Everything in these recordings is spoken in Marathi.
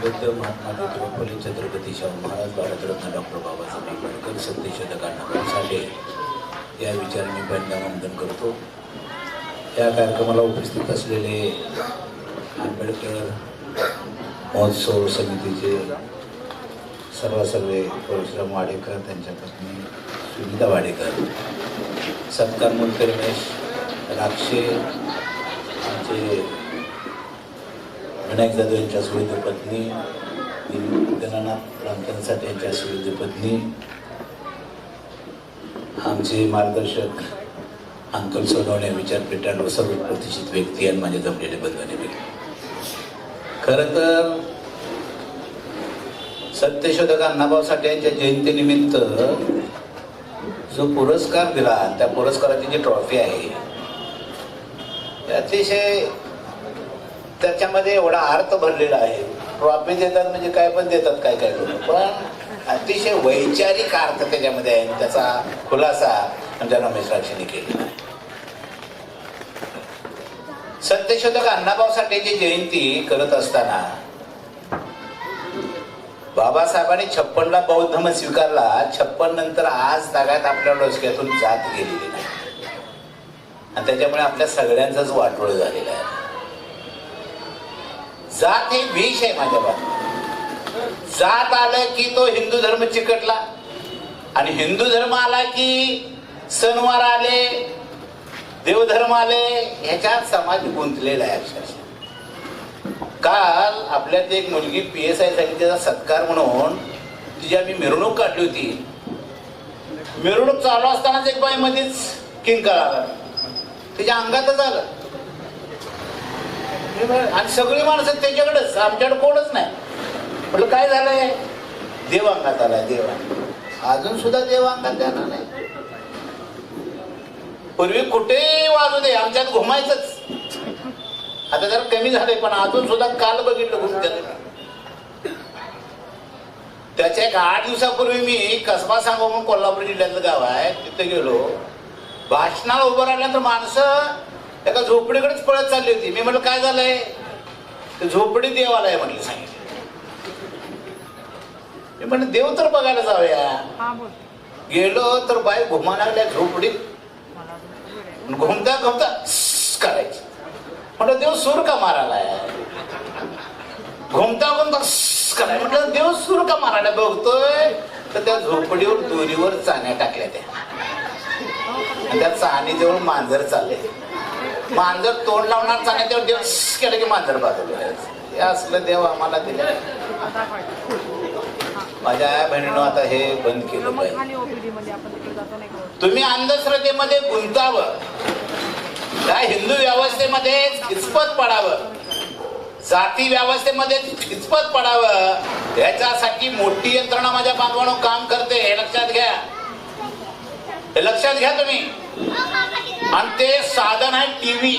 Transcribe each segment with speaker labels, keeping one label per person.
Speaker 1: बुद्ध महात्मा ज्योतिबा फुले छत्रपती शाहू महाराज भारतरत्न डॉक्टर बाबासाहेब आंबेडकर सत्यशतकांना साठे या विचार मी पहिल्यांदा वंदन करतो. या कार्यक्रमाला उपस्थित असलेले आंबेडकर महोत्सव समितीचे सर्व सर्वे परशुराम वाडेकर त्यांच्या पत्नी सुनीता वाडेकर सत्कार मूर्ती रमेश राक्षे आमचे विनायक जाधव यांच्या सुविध पत्नी गणनाथ रामचंद साठे यांच्या सुविध पत्नी आमचे मार्गदर्शक अंकल सोनवणे विचारपीठांवर सर्व प्रतिष्ठित व्यक्ती आणि माझे जमलेले बंधने व्यक्ती खरं तर सत्यशोधक अण्णाभाऊ साठे यांच्या जयंतीनिमित्त जो पुरस्कार दिला त्या पुरस्काराची जी ट्रॉफी आहे ते अतिशय त्याच्यामध्ये एवढा अर्थ भरलेला आहे. ट्रॉफी देतात म्हणजे काय पण देतात काय काय लोक पण अतिशय वैचारिक अर्थ त्याच्यामध्ये आहे. त्याचा खुलासा आमच्या रमेश राक्षीने केलेला आहे. सत्यशोधक अण्णाभाऊ साठेची जयंती करत असताना बाबासाहेबांनी छप्पनला बौद्ध धर्म स्वीकारला. छप्पन नंतर आज तागात आपल्या डोसक्यातून जात गेलेली नाही. आणि त्याच्यामुळे आपल्या सगळ्यांचाच वाटोळ झालेला आहे. जात हे विष आहे माझ्या बाबतीत. जात आलं की तो हिंदू धर्म चिकटला. आणि हिंदू धर्म आला की सणवार आले देवधर्म आले ह्याच्यात समाज गुंतलेला आहे अक्षरशः. काल आपल्यात एक मुलगी पी एस आयसाठी त्याचा सत्कार म्हणून तिची आम्ही मिरवणूक काढली होती. मिरवणूक चालू असतानाच एक बाई मध्येच किंकाळ आला. तिच्या अंगातच आलं. आणि सगळी माणसं त्याच्याकडेच आमच्याकडे कोणच नाही. म्हटलं काय झालंय? देव अंगात आलाय देव अजून सुद्धा देव अंगात नाही. पूर्वी कुठेही वाजू दे आमच्यात घुमायचंच. आता जर कमी झालंय पण अजून सुद्धा काल बघितलं घुमत्यात त्याच्या एक आठ दिवसापूर्वी मी कसबा सांगो म्हणून कोल्हापूर जिल्ह्यातलं गाव आहे तिथे गेलो. भाषणाला उभं राहिल्यानंतर माणसं एका झोपडीकडेच पळत चालली होती. मी म्हटलं काय झालंय? ते झोपडी देवाला आहे म्हटलं सांगितलं. मी म्हटलं देव तर बघायला जाऊया.
Speaker 2: हा बोल.
Speaker 1: गेलो तर बाई घुमा लागल्या झोपडीत. घुमता घुमता करायची. म्हटलं देव सूर का मारायलाय घुमता घुमता स्स कराय म्हटलं देव सूर का मारायला बघतोय? तर त्या झोपडीवर दोरीवर चाण्या टाकल्या त्या. आणि त्या चाणीजवळ मांजर चालले. मांजर तोंड लावणार चाण्याच्यावर देव स्स केलं की मांजर बाजूला हे असलं देव आम्हाला दिलं. माझ्या आई बहिणीनं आता हे बंद केलं पाहिजे? तुम्ही अंधश्रद्धेमध्ये गुंतावं. त्या हिंदू व्यवस्थेमध्ये खिचपत पडावं. जाती व्यवस्थेमध्ये खिचपत पडावं. याच्यासाठी मोठी यंत्रणा माझ्या बांधवानं काम करते. हे लक्षात घ्या. हे लक्षात घ्या तुम्ही. आणि ते साधन आहे टीव्ही.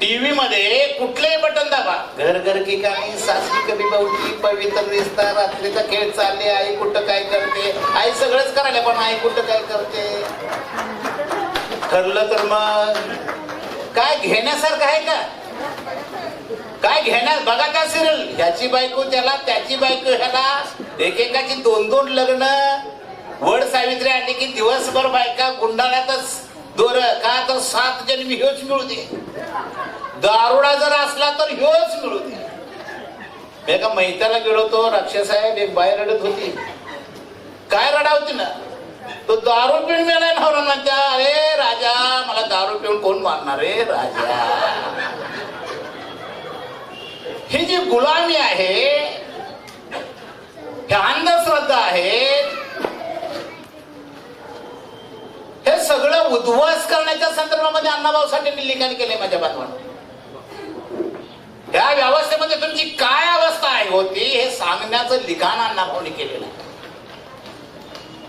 Speaker 1: टीव्ही मध्ये कुठलेही बटन दाबा. घर घर की काही सासरी कधी बहुती पवित्र रिश्ता रात्रीचा खेळ चालले आई कुठं काय करते? आई सगळंच करायला पण आई कुठं काय करते? ठरलं तर मग. काय घेण्यासारखं आहे का? काय घेण्यास बघा का सिरियल. ह्याची बायको त्याला त्याची बायको ह्याला एकेकाची दोन दोन लग्न. वड सावित्री आली की दिवसभर बायका गुंडाळ्यातच दोर का तर सात जन्मी ह्योच मिळू दे दारुडा जर असला तर ह्योच मिळू दे मी एका मैत्याला गेलो तो राक्षसाहेब एक बाय रडत होती. काय रडावती ना? तो दारू पिऊन मिळाला नवरा म्हणत्या अरे राजा मला दारू पिऊन कोण मारणार रे राजा? ही जी गुलामी आहे हे अंधश्रद्धा आहेत हे सगळं उद्ध्वस्त करण्याच्या संदर्भामध्ये अण्णाभाऊ साठेंनी लिखाण केले माझ्या बांधवांना त्या व्यवस्थेमध्ये तुमची काय अवस्था आहे होती हे सांगण्याचं लिखाण अण्णाभाऊनी केलेलं आहे.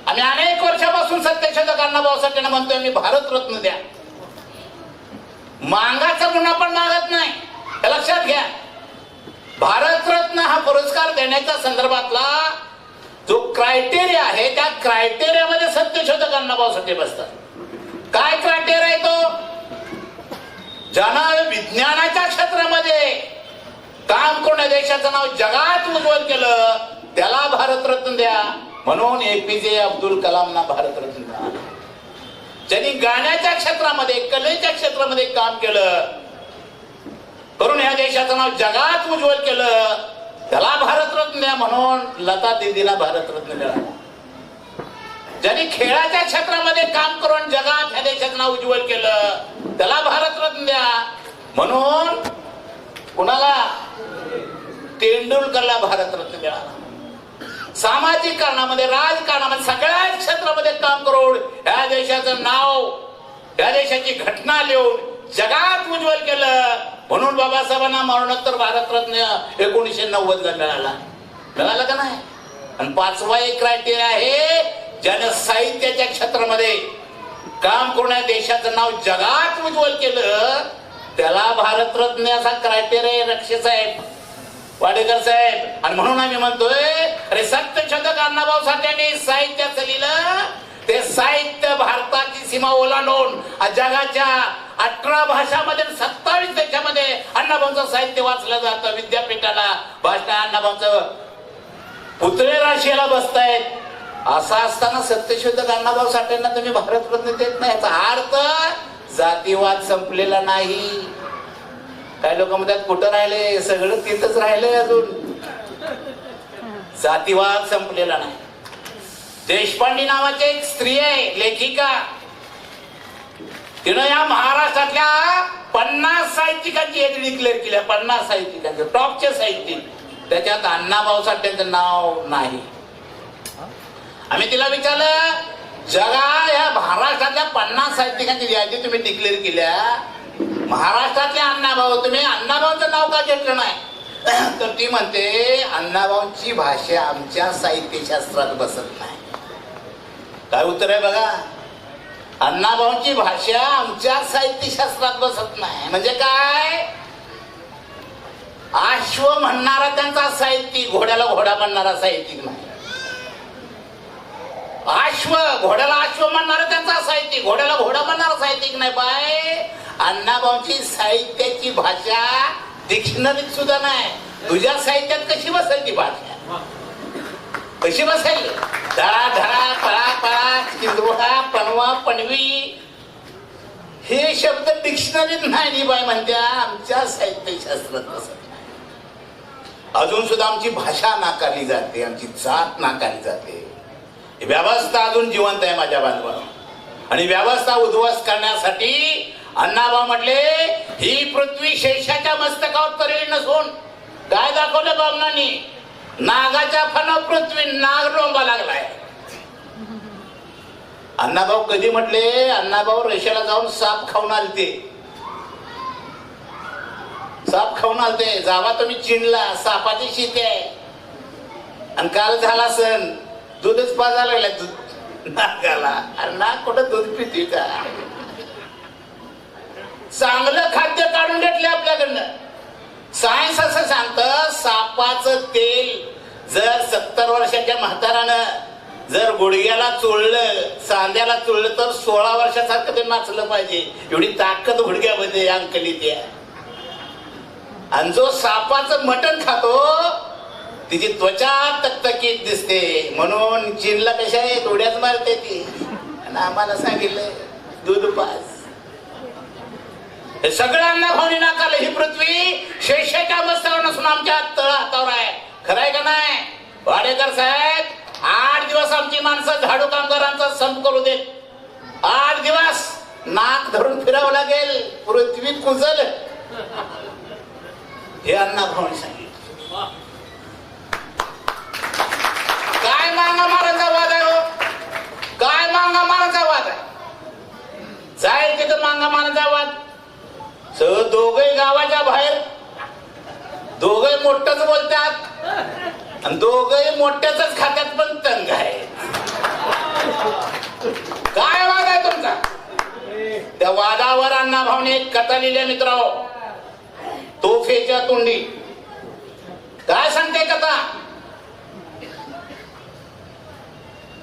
Speaker 1: आम्ही अनेक वर्षापासून सत्यशोधक अण्णाभाऊ साठेंना म्हणतोय मी भारतरत्न द्या. मागाचा गुन्हा पण मागत नाही. हे लक्षात घ्या. भारतरत्न हा पुरस्कार देण्याच्या संदर्भातला जो क्रायटेरिया आहे त्या क्रायटेरियामध्ये सत्यशोधक अण्णाभाऊसाठी बसतात. काय क्रायटेरिया आहे तो? ज्यांना विज्ञानाच्या क्षेत्रामध्ये. काम करून देशाचं नाव जगात उज्ज्वल केलं त्याला भारतरत्न द्या. म्हणून एपीजे अब्दुल कलामना भारतरत्न द्या. ज्यांनी गाण्याच्या क्षेत्रामध्ये कलेच्या क्षेत्रामध्ये काम केलं करून ह्या देशाचं नाव जगात उज्ज्वल केलं भारतरत्न म्हणून लता दिदीला भारतरत्न मिळाला. ज्यांनी खेळाच्या क्षेत्रामध्ये काम करून जगात ह्या देशाचं नाव उज्ज्वल केलं त्याला भारतरत्न द्या. म्हणून कुणाला? तेंडुलकरला भारतरत्न मिळाला. सामाजिक कारणामध्ये राजकारणामध्ये सगळ्याच क्षेत्रामध्ये काम करून ह्या देशाचं नाव ह्या देशाची घटना लिहून जगात उज्ज्वल केलं. म्हणून बाबासाहेबांना मरणोत्तर भारतरत्न एकोणीसशे नव्वद ला मिळाला. कळालं का नाही? आणि पाचवा एक क्रायटेरिया आहे ज्यानं साहित्याच्या क्षेत्रामध्ये. काम करून देशाचं नाव जगात उज्ज्वल केलं त्याला भारतरत्न असा क्रायटेरिया रक्षे साहेब. वाडेकर साहेब आणि म्हणून आम्ही म्हणतोय अरे सत्यशोधक अण्णाभाऊ साठ्यांनी साहित्याचं लिहिलं ते साहित्य भारताची सीमा ओलांडून जगाच्या अठरा भाषामध्ये सत्तावीस देशामध्ये अण्णाभाऊचं साहित्य वाचलं जातं विद्यापीठाला. भाषण अण्णाभाऊचं पुतळे राशीला बसतायत. असा असताना सत्यशोधक अण्णाभाऊ साठ्यांना तुम्ही भारतरत्न देत नाही याचा अर्थ जातीवाद संपलेला नाही. काही लोक म्हणतात कुठं राहिले? सगळं तिथंच राहिले अजून. जातीवाद संपलेला नाही. देशपांडे नावाची एक स्त्री आहे लेखिका. तिनं या महाराष्ट्रातल्या पन्नास साहित्यिकांची यादी डिक्लेअर केली पन्नास साहित्यिकांची टॉपचे साहित्यिक. त्याच्यात अण्णाभाऊ साठ्यांचं नाव नाही. आम्ही तिला विचारलं जगा या महाराष्ट्रातल्या पन्नास साहित्यिकांची यादी तुम्ही डिक्लेअर केल्या. महाराष्ट्रातले अण्णाभाऊ तुम्ही अण्णाभाऊचं नाव का घेतलं नाही? तर ती म्हणते अण्णाभाऊंची भाषा आमच्या साहित्यशास्त्रात बसत नाही. काय उत्तर आहे बघा? अण्णाभाऊंची भाषा आमच्या साहित्यशास्त्रात बसत नाही. म्हणजे काय? आश्व म्हणणारा त्यांचा साहित्यिक घोड्याला घोडा म्हणणारा साहित्यिक नाही. अश्व घोड्याला अश्व म्हणणारा त्यांचा साहित्यिक घोड्याला घोडा म्हणणारा साहित्यिक नाही बाय. अण्णाभाऊची साहित्याची भाषा डिक्शनरीत सुद्धा नाही. तुझ्या साहित्यात कशी बसेल ती भाषा? कशी बसेल? धडा धडा पळा पळा किंद्रोहा पनवा पणवी हे शब्द डिक्शनरीत नाही बाय म्हणत्या आमच्या साहित्यशास्त्रात. बसत अजून सुद्धा आमची भाषा नाकारली जाते आमची जात नाकारली जाते. व्यवस्था अजून जिवंत आहे माझ्या बांधवांनो. आणि व्यवस्था उद्ध्वस्त करण्यासाठी अण्णाबा म्हटले ही पृथ्वी शेषाच्या मस्तकावर तरी नसून काय दाखवलं बामणांनी नागाच्या फन पृथ्वी नाग लोंबा लागलाय. अण्णाभाऊ कधी म्हटले अण्णाभाऊ रशियाला जाऊन साप खाऊन आलते. साप खाऊन आलते. जावा तुम्ही चिनला सापाची शिते आहे. आणि काल झाला सण. दूधच पाजा लागला. दूध. नागाला. अरे नाग कुठं दूध पिते का? चांगलं खाद्य काढून घेतले आपल्याकडनं. सायन्स असं सांगत सापाचं तेल जर सत्तर वर्षाच्या म्हातारानं जर गुडघ्याला चोळलं सांद्याला चोळलं तर सोळा वर्षासारखं ते नाचलं पाहिजे. एवढी ताकद गुडघ्यामध्ये अंकली त्या आणि जो सापाचं मटण खातो तिची त्वचा तकतकीत दिसते. म्हणून चीनला कशा आहे थोड्याच मारते ती? आणि आम्हाला सांगितलं दूध पास सगळ्यांना भावनी नाकारलं ही पृथ्वी शेषाच्या अवस्थावर नसून आमच्या तळ हातावर आहे. खरंय का नाही? वाडेकर साहेब आठ दिवस आमची माणसं झाडू कामगारांचा संप करू देत. आठ दिवस नाक धरून फिरावं लागेल. पृथ्वी कुजल. हे अण्णाभाऊनी सांगितलं. काय मांगा मारायचा वाद आहे हो? काय मांगा मारायचा वाद आहे? जाईल तिथं मांगा मारायचा वाद. स दोघे गावाच्या बाहेर. दोघे मोठच बोलतात. आणि दोघे मोठ्याच खात्यात पण तंग आहे. काय वाद आहे तुमचा? त्या वादावर अण्णाभाऊने एक कथा लिहिल्या मित्र तोफेच्या तोंडी. काय सांगते कथा?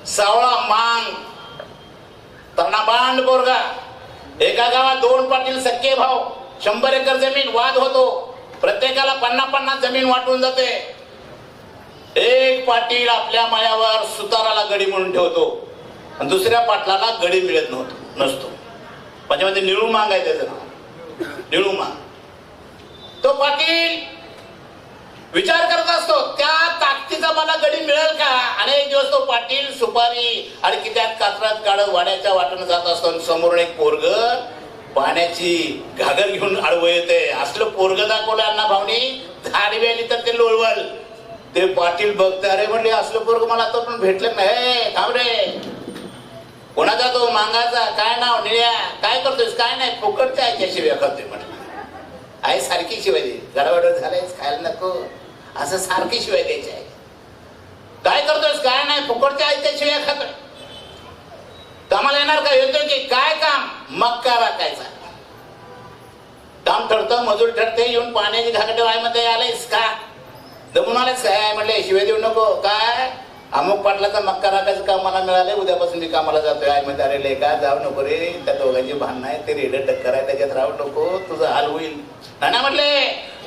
Speaker 1: सावळा मांग तणाबांड बोरगा एका गावात दोन पाटील सक्के भाव शंभर एकर जमीन वाद होतो. प्रत्येकाला पन्नास पन्नास जमीन वाटून जाते. एक पाटील आपल्या मायावर सुताराला गडी म्हणून ठेवतो. आणि दुसऱ्या पाटलाला गडी मिळत नव्हतो नसतो. म्हणजे म्हणजे निळू मांग आहे त्याचं नाव. निळू मांग. तो पाटील विचार करत असतो त्या ताकदीचा मला गडी मिळेल का? अनेक दिवस तो पाटील सुपारी आणि कित्यात कात्रात काढत वाड्याच्या वाटेनं जात असतो आणि समोरून एक पोरग पाण्याची घागर घेऊन आडवं येते. असलं पोरग दाखवलं अण्णा भावनी धाडवी आली तर ते लोळवल. ते पाटील बघते अरे म्हणले असलं पोरग मला आता पण भेटलं नाही? थांब रे. कोणाचा तो? मांगाचा? काय नाव? निळ्या? काय करतोयस? काय नाही? फुकटच्या आईच्या शिव्या खातोय म्हटलं. आई सारखी शिवाय दे. गडबड झालायच खायला नको. असं सारखी शिवाय द्यायची आहे काय करतोस काय नाही फुकटच्या आईच्या शिवाय खातोय. कामाला येणार का? येतोय की काय काम? मक्का राखायचा. काम ठरतं मजूर ठरते येऊन पाण्याची घागट वायमध्ये आलायस का? दमून आलायस काय म्हणले शिवाय देऊ नको. काय? अमुक पाटलाचा मक्का राखायचं कामाला मिळाले मिळालंय उद्यापासून मी कामाला जातोय. आई मध्ये अरे का जाऊ नको रे त्या दोघांची भान आहे ते रेड टक्कर आहे त्याच्यात राहू नको तुझं हाल होईल. नाना म्हटले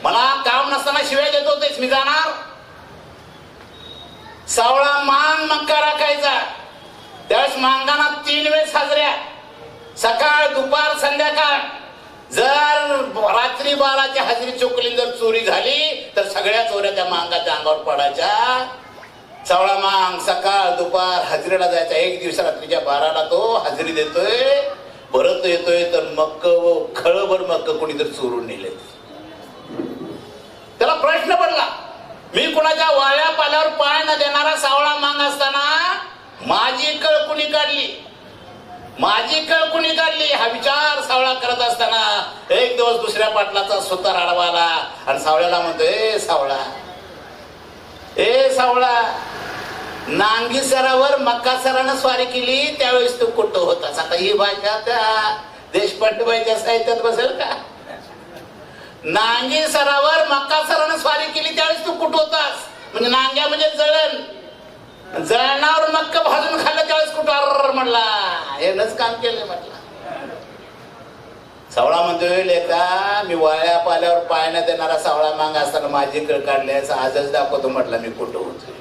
Speaker 1: मला काम नसताना शिवाय देत होतेस मी जाणार. सावळा मान मक्का राखायचा. त्यावेळेस मांगाना तीन वेळेस साजऱ्या. सकाळ दुपार संध्याकाळ. जर रात्री बाराची हजेरी चुकली जर चोरी झाली तर सगळ्या चोऱ्या त्या मांगाच्या अंगावर पडायच्या. सावळा मांग सकाळ दुपार हजेरीला जायचा. एक दिवस रात्रीच्या बाराला तो हजरी देतोय परत येतोय तर मक्क व खळभर मक्क कोणी तर चोरून नेले त्याला प्रश्न पडला मी कुणाच्या वाळ्या पाल्यावर पाय न देणारा सावळा मांग असताना माझी कळ कुणी काढली? माझी कळ कुणी काढली? हा विचार सावळा करत असताना एक दिवस दुसऱ्या पाटलाचा सुतार आडवा आला आणि सावळ्याला म्हणतो ए सावळा ए सावळा नांगी सरावर मक्का सरानं स्वारी केली त्यावेळेस तू कुठं होतास आता ही भाषा त्या देशपांडेबाईच्या साहित्यात बसेल का? नांगी सरावर मक्का सरानं स्वारी केली त्यावेळेस तू कुठं होतास? म्हणजे नांग्या म्हणजे जळण. जळणावर मक्क भाजून खाल्लं त्यावेळेस कुठं अर्र म्हणला? हेनच काम केलंय म्हटलं. सावळा म्हणतोय लेखा मी वाळ्या पाल्यावर पाय न देणारा सावळा मांग असताना माझी कळ काढले आहे, आजच दाखवतो म्हटलं मी कुठं होतोय.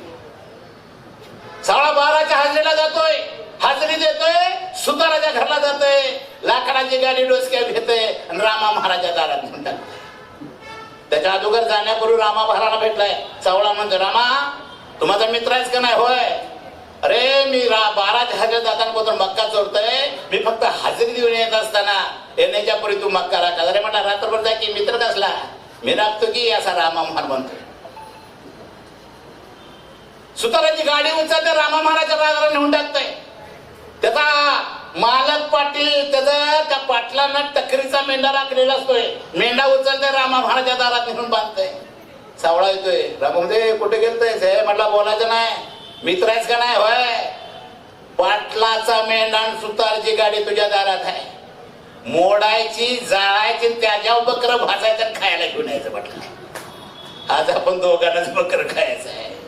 Speaker 1: सावळा बाराच्या हाजरीला जातोय. हाजरी देतोय सुताराच्या घरला जातोय. लाकडाची गाडी डोसक्या घेतोय आणि रामा महाराजा दारात म्हणतात. त्याच्या अगोदर जाण्यापूर्वी रामा महाराला भेटलाय. चावळा म्हणतो रामा तू माझा मित्र आहेस का नाही? होय. अरे मी रा बारा जहाजात जाताना मक्का चोरतोय. मी फक्त हजेरी देऊन येत असताना येण्याच्या पूर्वी तू मक्का राखा. अरे म्हटलं रात्रभर जा की मित्र कसला मी राखतो की असा रामा महार म्हणतोय सुताराची गाडी उचलते रामा महाराजच्या राजाला नेऊन टाकतंय. त्याचा मालक पाटील त्याचा त्या पाटलांना टकरीचा मेंढा राखलेला असतोय. मेंढा उचलते रामा महाराजच्या दारात नेऊन बांधतोय. सावळा येतोय. रामामध्ये कुठे गेलतोय हे? म्हटला बोलायचं नाही. मित्र आहेस का नाही? होय. पाटलाचा मेंढा आणि सुतारची गाडी तुझ्या दारात आहे. मोडायची जाळायची आणि त्याच्यावर बकर भाजायचं खायला घेऊन यायचं म्हटलं. आज आपण दोघांनाच बकर खायचं आहे.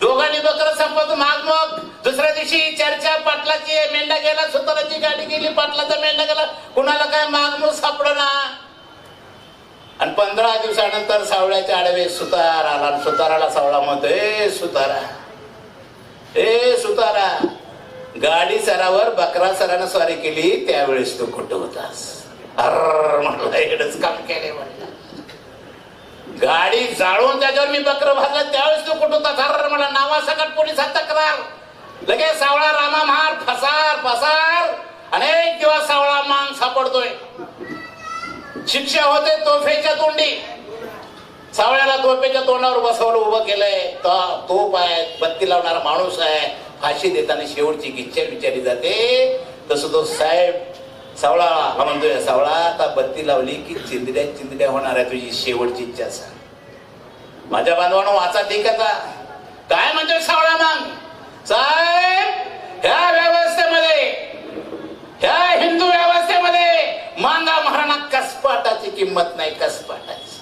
Speaker 1: दोघांनी बकर संपत माग मग. दुसऱ्या दिवशी चर्चा पाटलाची मेंढा गेला सुताराची गाडी गेली पाटलाचा मेंढा गेला. कुणाला काय मागमूग सापडना? आणि पंधरा दिवसानंतर सावळ्याच्या आडवे सुतार आला. आणि सुताराला सावळा म्हणतो ए सुतारा ए सुतारा गाडी सरावर बकरा सरानं स्वारी केली त्यावेळेस तू खोट होतास? अर म्हटलं इकडंच काम केले म्हटलं गाडी जाळून त्याच्यावर मी बकर भाजला त्यावेळेस तू कुठं होता? झार मला नावासकट पोलिसात तक्रार लगेच सावळा रामा महार फसार फसार. अनेक दिवस सावळा मान सापडतोय. शिक्षा होते तोफेच्या तोंडी. सावळ्याला तोफेच्या तोंडावर बसवलं उभं केलंय. तो- तोफ आहे बत्ती लावणारा माणूस आहे. फाशी देताना शेवटची गिच्छा विचारली जाते. तसं तो साहेब सावळा हा म्हणतोय सावळा आता बत्ती लावली की चिंदड्या चिंदड्या होणार आहे तुझी शेवटची इच्छा सांग माझ्या बांधवानं वाचा ठीक आता काय म्हणतोय सावळा मग? साहेब ह्या व्यवस्थेमध्ये ह्या हिंदू व्यवस्थेमध्ये मांगा महाराणा कसपाटाची किंमत नाही कसपाटाची.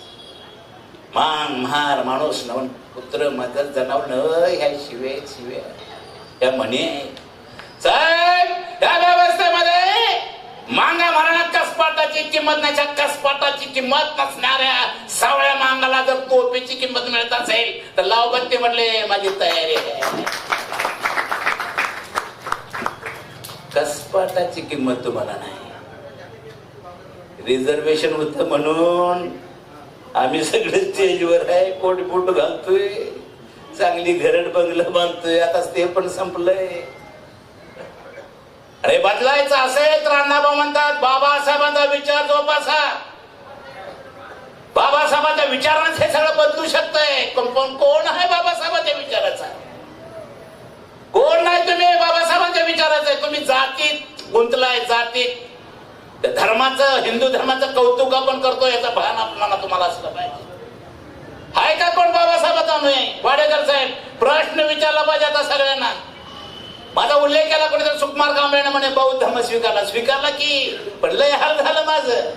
Speaker 1: मान महार माणूस नवन पुत्र मदर जनावर न ह्या शिवे शिवे. ह्या म्हणे. साहेब ह्या व्यवस्थेमध्ये मांगा महाराणा कसपाटाची किंमत नाही? त्या कसपाटाची किंमत नसणाऱ्या सावळ्या मांगाला जर कोपीची किंमत मिळत असेल तर लावबत्ती म्हणले माझी तयारी आहे. कसपाटाची किंमत तुम्हाला नाही? रिझर्वेशन होत म्हणून आम्ही सगळे स्टेजवर आहे कोट बोट घालतोय चांगली घरड बंगला बांधतोय आता ते पण संपलंय. अरे बदलायचं असेल तर अण्णाभाऊ म्हणतात बाबासाहेबांचा विचार जोपासा. बाबासाहेबांच्या विचारानेच हे सगळं बदलू शकतंय. कोण कोण कोण आहे बाबासाहेबांच्या विचाराचा? कोण नाही तुम्ही बाबासाहेबांच्या विचाराचं? आहे तुम्ही जातीत गुंतलाय जातीत. धर्माचं हिंदू धर्माचं कौतुक आपण करतो याचा भान आपल्याला तुम्हाला असलं पाहिजे. आहे का कोण बाबासाहेबांचा? नाही. वाडेकर साहेब प्रश्न विचारला पाहिजे आता सगळ्यांना. माझा उल्लेख केला कोणीतरी सुकुमार कांबळेनं म्हणे बौद्ध धर्म स्वीकारला. स्वीकारला की? पण लय हाल झालं माझं.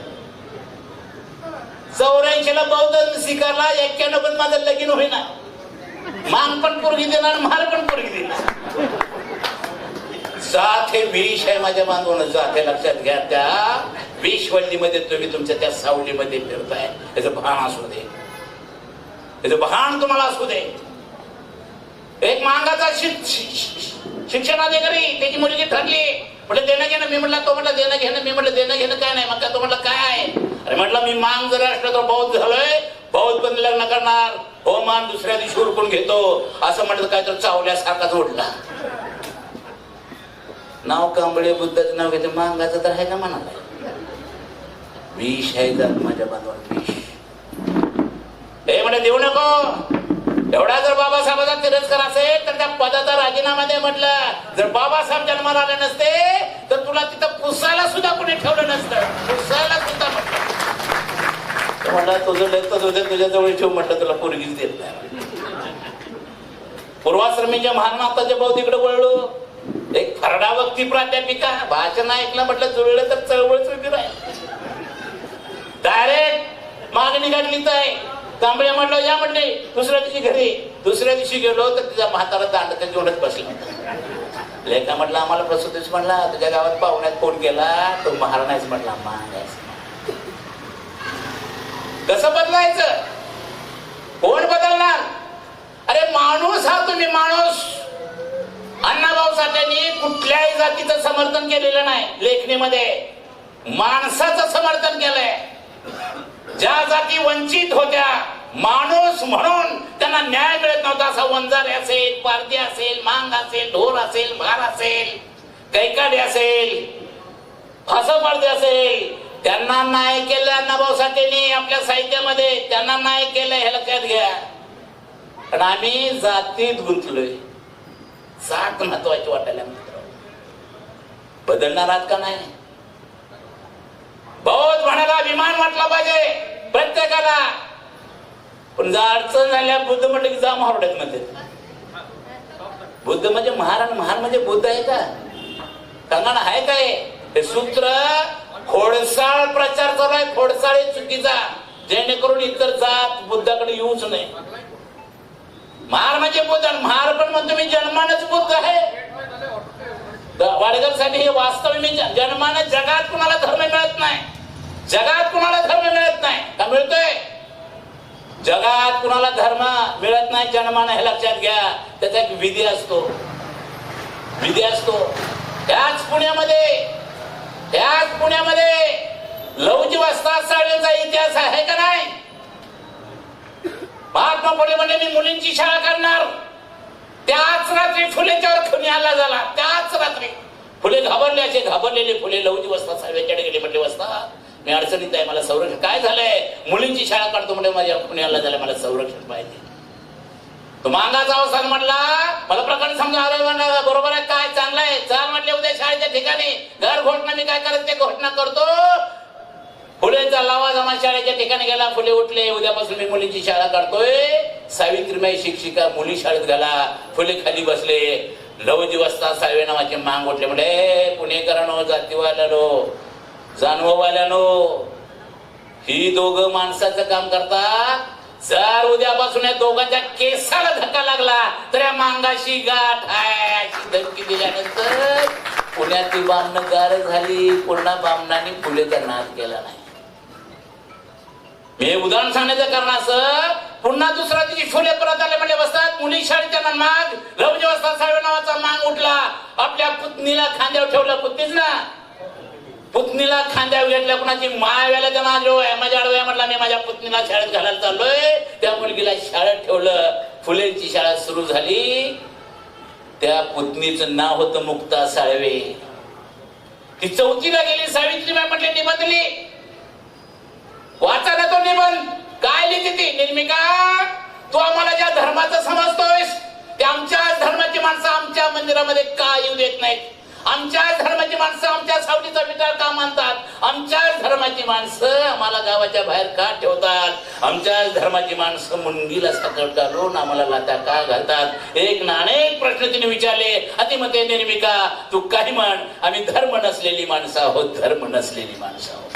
Speaker 1: चौऱ्याऐंशी ला बौद्ध स्वीकारला एक्क्याण्णव पण माझं लगीन होईना. मान पण पोरगी देणार मार पण पोरगी देणार. जात हे विष आहे माझ्या बांधवानं जात हे लक्षात घ्या त्या. विषवल्लीमध्ये तुम्ही तुमच्या त्या सावलीमध्ये फिरताय. त्याचं भान असू दे. त्याचं भान तुम्हाला असू दे. एक मांगाचा शि- शिक्षणाधिकारी त्याची मुलगी ठरली. म्हटलं देणं घेणं. मी म्हटलं तो म्हटलं देणं घेणं. मी म्हटलं देणं घेणं काय नाही. मग तो म्हटलं काय आहे? अरे म्हटलं मी मांग जर असलं तर बौद्ध झालोय. बौद्ध पण लग्न करणार. हो मान दुसऱ्या दिवशी उरकून घेतो. असं म्हटलं काय तर चावल्यासारखाच ओढला नाव कांबळे बुद्धाचं नाव घेते मांगाचं तर आहे का म्हणाला विष आहे जात माझ्या बांधवात विष. हे म्हणे देऊ नको. एवढा जर बाबासाहेबांचा तिरस्कार असेल तर त्या पदाचा राजीनामा दे म्हटलं. जर बाबासाहेब जन्माला आले नसते तर तुला तिथं पुसायला सुद्धा कोणी ठेवलं नसतं. पुसायला सुद्धा म्हटलं. म्हटलं तुझं लेखत होते तुझ्या जवळ ठेव म्हटलं तुला पोरगीच देत नाही. पूर्वाश्रमीच्या म्हणजे महानाथाच्या भाऊ तिकडे वळलो. एक खरडा वक्ती प्राध्यापिका भाषण ऐकलं म्हटलं जुळलं तर चळवळच उभी राहील. डायरेक्ट मागणी काढलीच आहे तांबळे म्हटलं या म्हणले दुसऱ्या दिवशी घरी. दुसऱ्या दिवशी गेलो तर तिचा म्हातारा दांडका घेऊनच बसला. लेखा म्हटलं आम्हाला प्रसूतीच म्हणला तुझ्या गावात पाहुण्यात फोन केला तो महाराणाच म्हटला महाराज. कसं बदलायचं? कोण बदलणार? अरे माणूस हा तुम्ही माणूस. अण्णाभाऊ साठ्यांनी कुठल्याही जातीचं समर्थन केलेलं नाही लेखणीमध्ये. माणसाचं समर्थन केलंय. ज्या जाती वंचित होत्या माणूस म्हणून त्यांना न्याय मिळत नव्हता. असा वंजारे असेल पारदी असेल मांग असेल ढोर असेल भार असेल कैकाडे असेल फासपारधी असेल त्यांना नाही केलं अण्णाभाऊ साठेने आपल्या साहित्यामध्ये. त्यांना नाही केलं हे लक्षात घ्या. पण आम्ही जातीत गुंतलोय. जात महत्वाची वाटायला मित्र बदलणार आहात का नाही? बहुत म्हणायला अभिमान वाटला पाहिजे प्रत्येकाला. पण जर अडचण झाल्या बुद्ध म्हटलं की जा महारड्यात मध्ये. बुद्ध म्हणजे महाराण महार म्हणजे बुद्ध आहे का? कंगण आहे काय हे? सूत्र खोडसाळ प्रचार चालू आहे खोडसाळ चुकीचा. जेणेकरून इतर जात बुद्धाकडे येऊच नाही. महार म्हणजे बुद्ध आणि महार पण म्हणतो मी जन्मानच बुद्ध आहे. वाडकर साहेब हे वास्तव मी जन्मानं जगात कुणाला धर्म मिळत नाही. जगात कुणाला धर्म मिळत नाही? का मिळतोय? जगात कुणाला धर्म मिळत नाही जन्मानं हे लक्षात घ्या. त्याचा एक विधी असतो. विधी असतो. त्याच पुण्यामध्ये त्याच पुण्यामध्ये लवजी वस्ताद शाळेचा इतिहास आहे का नाही? महात्मा फुले म्हणजे मी मुलींची शाळा करणार. त्याच रात्री फुलेच्यावर खुनी हल्ला झाला. त्याच रात्री. फुले घाबरले असे घाबरलेले फुले लवजी वस्ता साहेबांच्याकडे गेले. म्हटले वस्ता मी अडचणीत आहे मला संरक्षण काय झालंय? मुलींची शाळा काढतो म्हणजे माझ्या पुण्याला झालं मला संरक्षण पाहिजे. तो मांगाचा अवसान म्हटला मला प्रकरण समजा अरे बरोबर आहे काय? चांगलं आहे. चाल म्हटले उद्या शाळेच्या ठिकाणी. घर घोषणा मी काय करत ते घोषणा करतो. फुलेचा लावा जमा शाळेच्या ठिकाणी गेला फुले उठले. उद्यापासून मी मुलींची शाळा काढतोय. सावित्रीमाई शिक्षिका मुली शाळेत गेला. फुले खाली बसले. लवजी वाजता सावे नावाचे मांग उठले. म्हणजे पुणेकरण जातीवाल्यानो जानववाल्यानो ही दोघं माणसाचं काम करतात. जर उद्यापासून या दोघांच्या केसाला धक्का लागला तर या मांगाशी गाठ आहे अशी धमकी दिल्यानंतर पुण्यातली बामणं गार झाली. पूर्ण बामणाने फुलेचा नाश केला नाही. मी उदाहरण सांगण्याचं कारण असं पुन्हा दुसरा तिची फुले परत आले म्हणजे बसतात मुली शाळेच्या माग रवजी वाजता साडे नावाचा मांग उठला. आपल्या पुतणीला खांद्यावर ठेवला पुतणीच ना. पुतणीला खांद्यावर घेतल्या कुणाची मायाव्याला त्या माझ्या आहे माझ्या आडव्या म्हटला मी माझ्या पुतणीला शाळेत घालायला चाललोय. त्या मुलगीला शाळेत ठेवलं. फुलेंची शाळा सुरू झाली. त्या पुतणीचं नाव होतं मुक्ता साळवे. ती चौथीला गेली सावित्रीबाई म्हटले निबंधली वाचा ना तो निबंध. काय लिहिते ती? निर्मिका तू आम्हाला ज्या धर्माचं समजतोयस ते आमच्या धर्माची माणसं आमच्या मंदिरामध्ये का येऊ देत नाहीत? आमच्याच धर्माची माणसं आमच्या सावलीचा विचार का मानतात? आमच्याच धर्माची माणसं आम्हाला गावाच्या बाहेर का ठेवतात? आमच्याच धर्माची माणसं मुंगीला साखर घालून आम्हाला लाता का घालतात? एक ना अनेक प्रश्न तिने विचारले. अतिमते निर्मिका तू काही म्हण. आम्ही धर्म नसलेली माणसं आहोत धर्म नसलेली माणसं आहोत.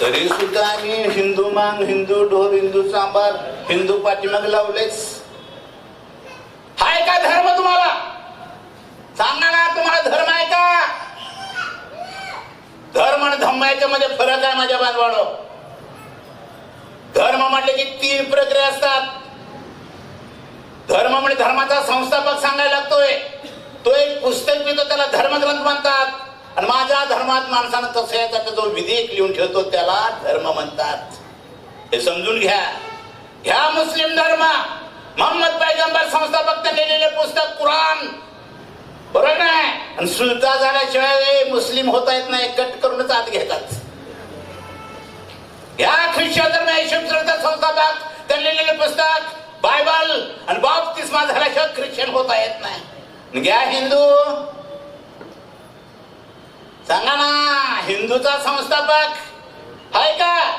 Speaker 1: तरी सुद्धा आम्ही हिंदू मांग हिंदू ढोर हिंदू सांबार हिंदू पाठीमाग लावलेच. हाय का धर्म तुम्हाला? सांगा ना तुम्हाला धर्म आहे का? धर्म आणि धम्म याच्यामध्ये फरक आहे माझ्या बांधवाडो धर्म म्हटले की तीन प्रक्रिया असतात. धर्म म्हणजे धर्माचा संस्थापक सांगायला लागतोय. तो एक पुस्तक मिळतो त्याला धर्मग्रंथ म्हणतात. आणि माझ्या धर्मात माणसानं तसं याचा जो विधेयक लिहून ठेवतो त्याला धर्म म्हणतात. हे समजून घ्या. ह्या मुस्लिम धर्म. मोहम्मद पैगंबर संस्थापक लिहिलेले पुस्तक कुराण. बरोबर नाही आणि सुलता झाल्याशिवाय मुस्लिम होता येत नाही कट करूनच आत घेतात. या ख्रिश्चन धर्म येशूचा संस्थापक त्यांनी पुस्तक बायबल आणि बाप बाप्तिस्मा झाल्याशिवाय ख्रिश्चन होता येत नाही. घ्या हिंदू. सांगा ना हिंदूचा संस्थापक आहे का?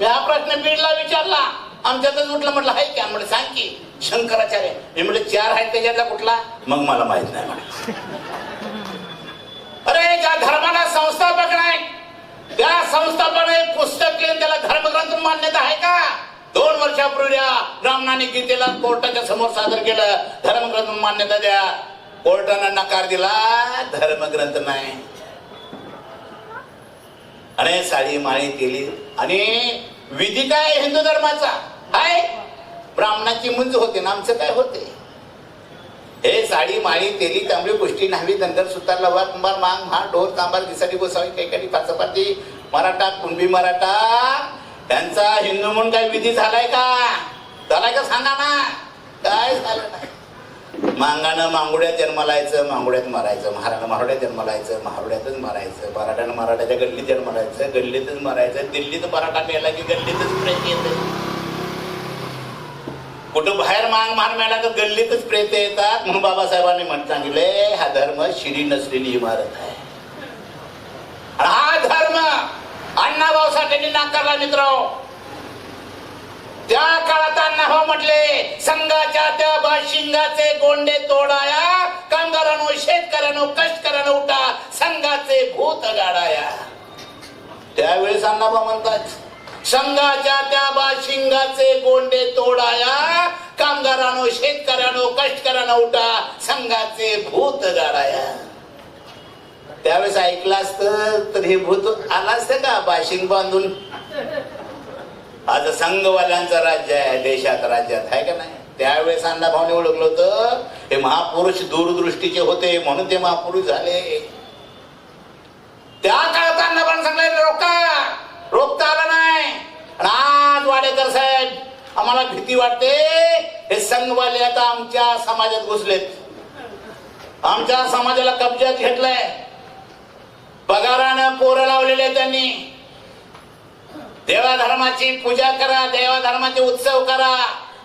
Speaker 1: मी हा प्रश्न बीडला विचारला. आमच्यातच उठला म्हटलं आहे का? म्हणजे सांग की. शंकराचार्य. मी म्हटलं चार आहेत त्याच्यातला कुठला? मग मला माहीत नाही म्हणे. अरे ज्या धर्माला संस्थापक नाही त्या संस्थापने पुस्तक लिहून त्याला धर्मग्रंथ मान्यता आहे का? दोन वर्षापूर्वी ब्राह्मणाने गीतेला कोर्टाच्या समोर सादर केलं. धर्मग्रंथ मान्यता द्या. कोर्टानं नकार दिला. धर्मग्रंथ नाही. आणि साडी माळी केली. आणि विधी काय हिंदू धर्माचा? आहे ब्राह्मणाची मुंज होते ना आमचं काय होते? हे साडी माळी तेली तांबडी गोष्टी न्हावी धनगर सुतार लवा कुंभार मांग म्हा ढोर तांबार दिसाडी गोसावी काही पाचपाती मराठा कुणबी मराठा त्यांचा हिंदू म्हणून काय विधी झालाय का? झालाय का सांगा ना. काय झालं नाही. मांगानं मांगुड्यात जन्माला यायचं मांगुड्यात मारायचं महाराणा महारड्यात जन्माला यायचं महारड्यातच मारायचं मराठ्यानं मराठ्याच्या गल्लीत जन्माला यायचं गल्लीतच मारायचं दिल्लीत मराठा मेला की गल्लीतच प्रेत कुठं बाहेर मांग मार मिळाला तर गल्लीतच प्रेत येतात. म्हणून बाबासाहेबांनी म्हण सांगितले हा धर्म शिडी नसलेली इमारत आहे. हा धर्म अण्णाभाऊ साठेंनी नाकारला मित्र त्या काळात अण्णाभाऊ म्हटले संघाच्या त्या बाशिंगाचे गोंडे तोडाया कामगारांनो शेतकऱ्यानो कष्टकऱ्यानो उठा संघाचे भूत गाडाया. त्यावेळेस अण्णाभाऊ म्हणतात संघाच्या त्या बाशिंगाचे गोंडे तोडाया. कामगारानो शेतकऱ्यानो कष्टकऱ्यानो उठा. संघाचे भूत गाडाया त्यावेळेस ऐकलं असत तर हे भूत आला असत का बाशिंग बांधून? आज संघवाल्यांचं राज्य आहे देशात राज्यात आहे का नाही? त्यावेळेस अण्णा भाऊने ओळखलं होतं हे महापुरुष दूरदृष्टीचे होते म्हणून ते महापुरुष झाले. त्या काळात अण्णा भाऊ सांगले रोका रोखता वाडेकर साहेब आम्हाला भीती वाटते. हे संघवाले आता आमच्या समाजात घुसलेत. आमच्या समाजाला कब्जात घेतलाय. पगारानं पोरं लावलेले त्यांनी. देवा धर्माची पूजा करा देवा धर्माचे उत्सव करा.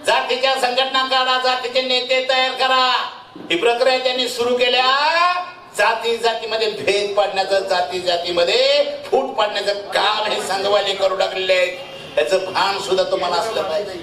Speaker 1: जातीच्या संघटना काढा जातीचे नेते तयार करा. ही प्रक्रिया त्यांनी सुरू केल्या. जाती जातीमध्ये भेद पाडण्याचं जाती जातीमध्ये फूट पाडण्याचं काम हे संघवाले करू लागलेले आहेत. त्याचं भान सुद्धा तुम्हाला असलं पाहिजे.